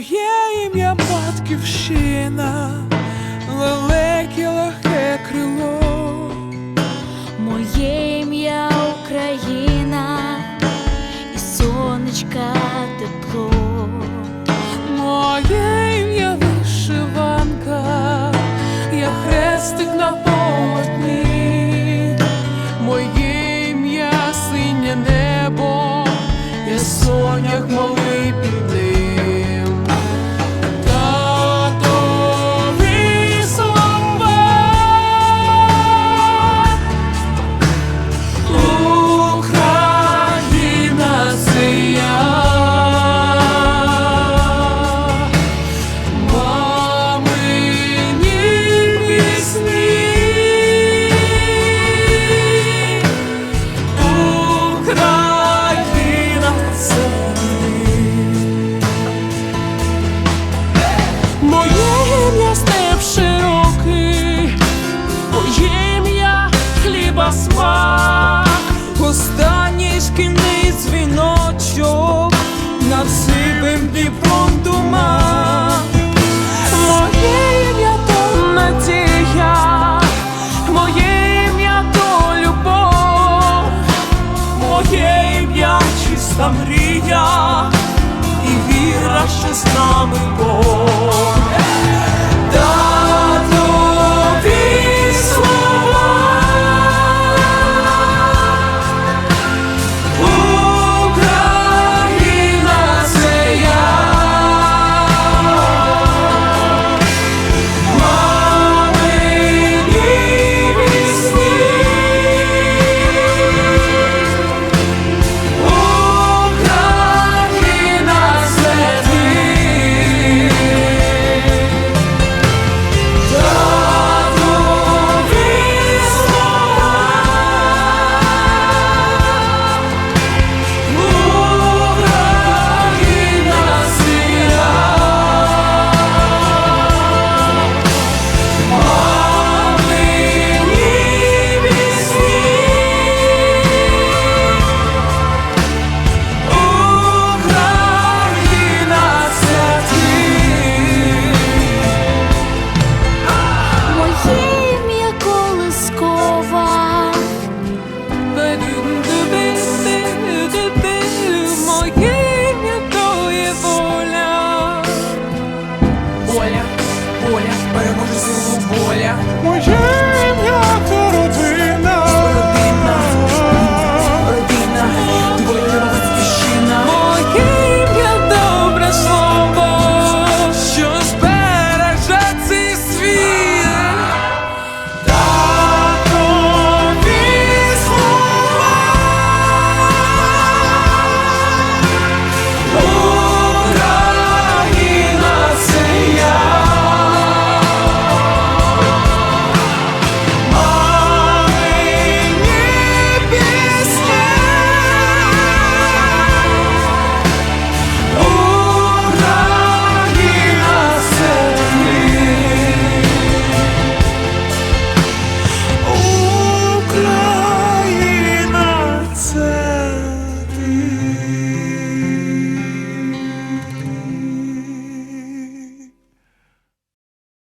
Моє ім'я батьківщина, велике легке крило. Моє ім'я Україна і сонечка тепло. Моє ім'я вишиванка, я хрестик на полотні, моє ім'я синє небо, я сонях малий смак, останній шкільний дзвіночок над сивим Дніпром дума. Моє ім'я то надія, моє ім'я то любов, моє чиста мрія і віра, що з нами Бог. поля, переможе силу воля, Моє ім'я коротив.